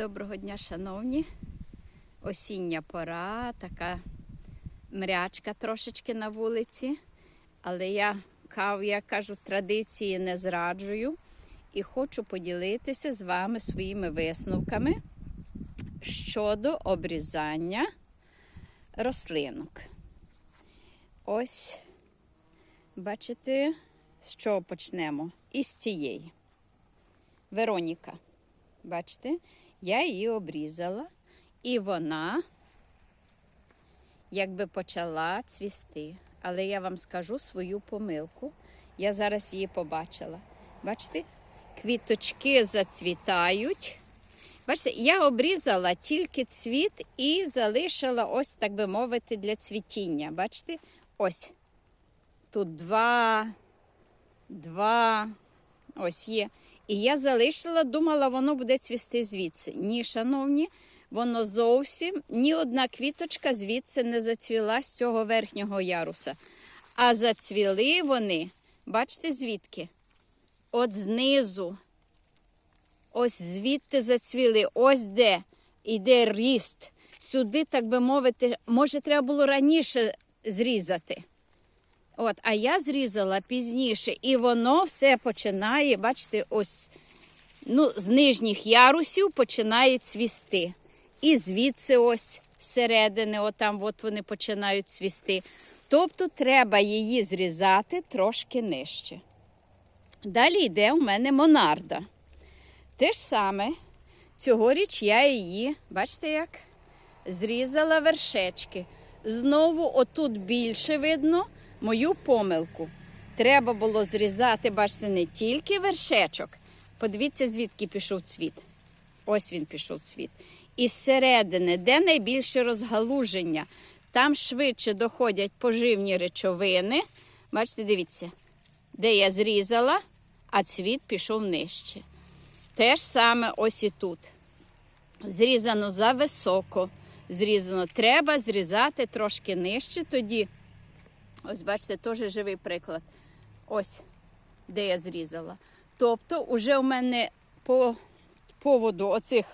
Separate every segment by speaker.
Speaker 1: Доброго дня, шановні. Осіння пора, така мрячка трошечки на вулиці. Але я кав, я кажу, традиції не зраджую і хочу поділитися з вами своїми висновками щодо обрізання рослинок. Ось, бачите, з чого почнемо? Із цієї. Вероніка. Бачите, я її обрізала, і вона якби почала цвісти. Але я вам скажу свою помилку. Я зараз її побачила. Бачите, квіточки зацвітають. Бачите, я обрізала тільки цвіт і залишила ось, так би мовити, для цвітіння. Бачите? Ось. Тут два, два, ось є. І я залишила, думала, воно буде цвісти звідси. Ні, шановні, воно зовсім ні одна квіточка звідси не зацвіла з цього верхнього яруса. А зацвіли вони, бачите звідки? От знизу. Ось звідти зацвіли, ось де йде ріст. Сюди, так би мовити, може, треба було раніше зрізати. От, а я зрізала пізніше, і воно все починає, бачите, ось ну, з нижніх ярусів починає цвісти. І звідси ось зсередини, отам от вони починають цвісти. Тобто треба її зрізати трошки нижче. Далі йде у мене монарда. Те ж саме, цьогоріч я її, бачите як? Зрізала вершечки. Знову отут більше видно мою помилку. Треба було зрізати, бачите, не тільки вершечок. Подивіться, звідки пішов цвіт. Ось він пішов цвіт. І зсередини, де найбільше розгалуження, там швидше доходять поживні речовини. Бачите, дивіться, де я зрізала, а цвіт пішов нижче. Те ж саме ось і тут. Зрізано зависоко, зрізано. Треба зрізати трошки нижче, тоді. Ось, бачите, теж живий приклад. Ось, де я зрізала. Тобто, уже у мене по поводу оцих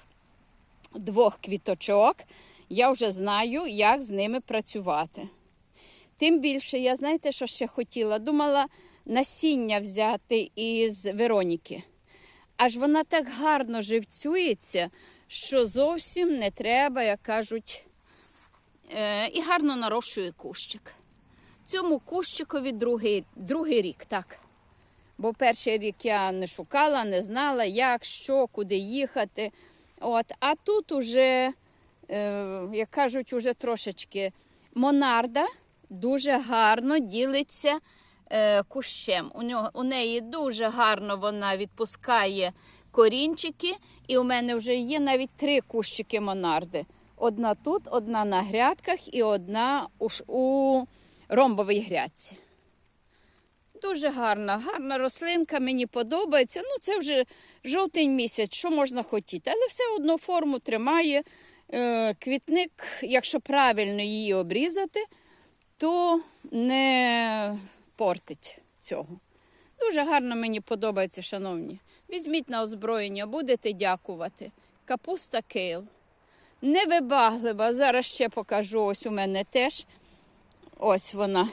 Speaker 1: двох квіточок я вже знаю, як з ними працювати. Тим більше, я знаєте, що ще хотіла? Думала насіння взяти із Вероніки. Аж вона так гарно живцюється, що зовсім не треба, як кажуть, е, і гарно нарощує кущик. Цьому кущикові другий, другий рік, так. Бо перший рік я не шукала, не знала, як, що, куди їхати. От. А тут уже, е, як кажуть, уже трошечки монарда дуже гарно ділиться е, кущем. У, нього, у неї дуже гарно вона відпускає корінчики, і у мене вже є навіть три кущики монарди. Одна тут, одна на грядках і одна у, у ромбовій грядці. Дуже гарна, гарна рослинка, мені подобається. Ну, це вже жовтень місяць, що можна хотіти. Але все одно форму тримає. Е, Квітник, якщо правильно її обрізати, то не портить цього. Дуже гарно мені подобається, шановні. Візьміть на озброєння, будете дякувати. Капуста кейл. Невибаглива. Зараз ще покажу. Ось у мене теж. Ось вона.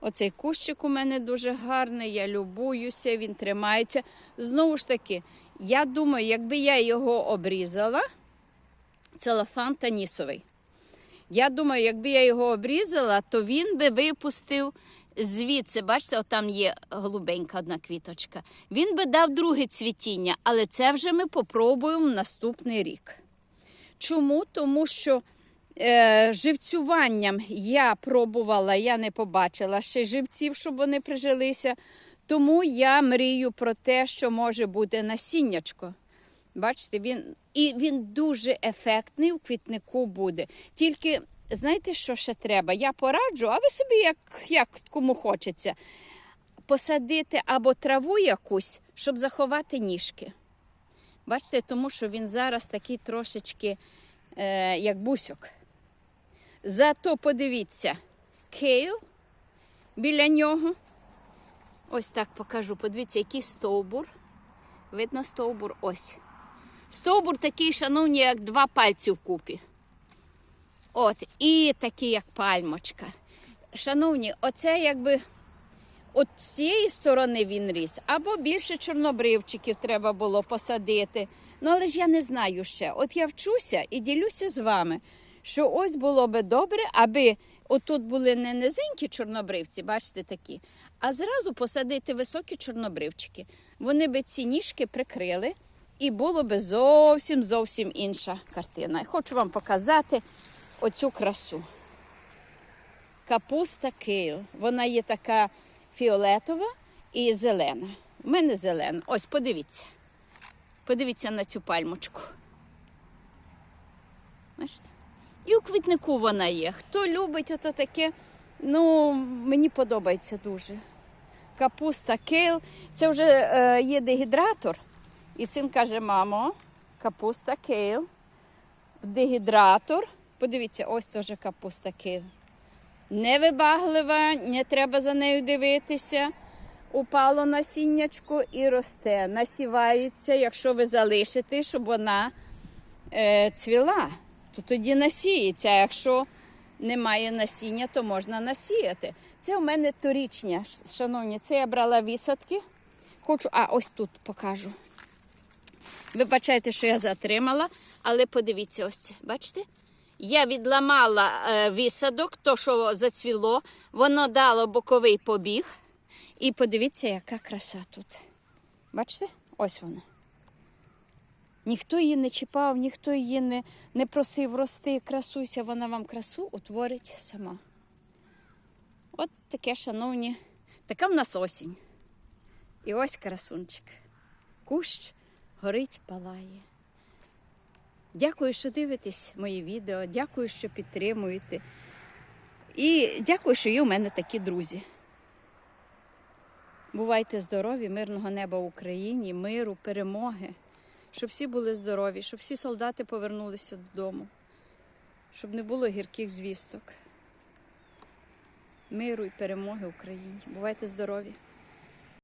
Speaker 1: Оцей кущик у мене дуже гарний, я любуюся, він тримається. Знову ж таки, я думаю, якби я його обрізала, целофан танісовий. Я думаю, якби я його обрізала, то він би випустив звідси. Бачите, отам є голубенька одна квіточка. Він би дав друге цвітіння, але це вже ми попробуємо наступний рік. Чому? Тому що е, живцюванням я пробувала, я не побачила ще живців, щоб вони прижилися. Тому я мрію про те, що може бути насіннячко. Бачите, він і він дуже ефектний у квітнику буде. Тільки знаєте, що ще треба? Я пораджу, а ви собі як, як кому хочеться, посадити або траву якусь, щоб заховати ніжки. Бачите, тому що він зараз такий трошечки е, як бусьок. Зато подивіться, кейл біля нього. Ось так покажу. Подивіться, який стовбур. Видно стовбур ось. Стовбур такий, шановні, як два пальці вкупі. От, і такий, як пальмочка. Шановні, оце якби от з цієї сторони він ріс, або більше чорнобривчиків треба було посадити. Ну, але ж я не знаю ще. От я вчуся і ділюся з вами, що ось було би добре, аби отут були не низенькі чорнобривці, бачите такі, а зразу посадити високі чорнобривчики. Вони би ці ніжки прикрили, і було би зовсім зовсім інша картина. І хочу вам показати оцю красу. Капуста кейл. Вона є така фіолетова і зелена. У мене зелена. Ось, подивіться. Подивіться на цю пальмочку. Бачите? І у квітнику вона є. Хто любить ото таке, ну, мені подобається дуже. Капуста кейл. Це вже е, є дегідратор. І син каже: мамо, капуста кейл. Дегідратор. Подивіться, ось теж капуста кейл. Невибаглива, не треба за нею дивитися. Упало насіннячко і росте, насівається, якщо ви залишите, щоб вона е, цвіла, то тоді насіється. Якщо немає насіння, то можна насіяти. Це у мене торічня, шановні, це я брала висадки. Хочу, а ось тут покажу. Вибачайте, що я затримала, але подивіться ось це. Бачите? Я відламала е, висадок, то, що зацвіло, воно дало боковий побіг. І подивіться, яка краса тут. Бачите? Ось вона. Ніхто її не чіпав, ніхто її не, не просив рости, красуйся, вона вам красу утворить сама. От таке, шановні, така в нас осінь. І ось красунчик. Кущ горить, палає. Дякую, що дивитесь мої відео. Дякую, що підтримуєте. І дякую, що є у мене такі друзі. Бувайте здорові, мирного неба в Україні, миру, перемоги, щоб всі були здорові, щоб всі солдати повернулися додому, щоб не було гірких звісток. Миру і перемоги Україні. Бувайте здорові!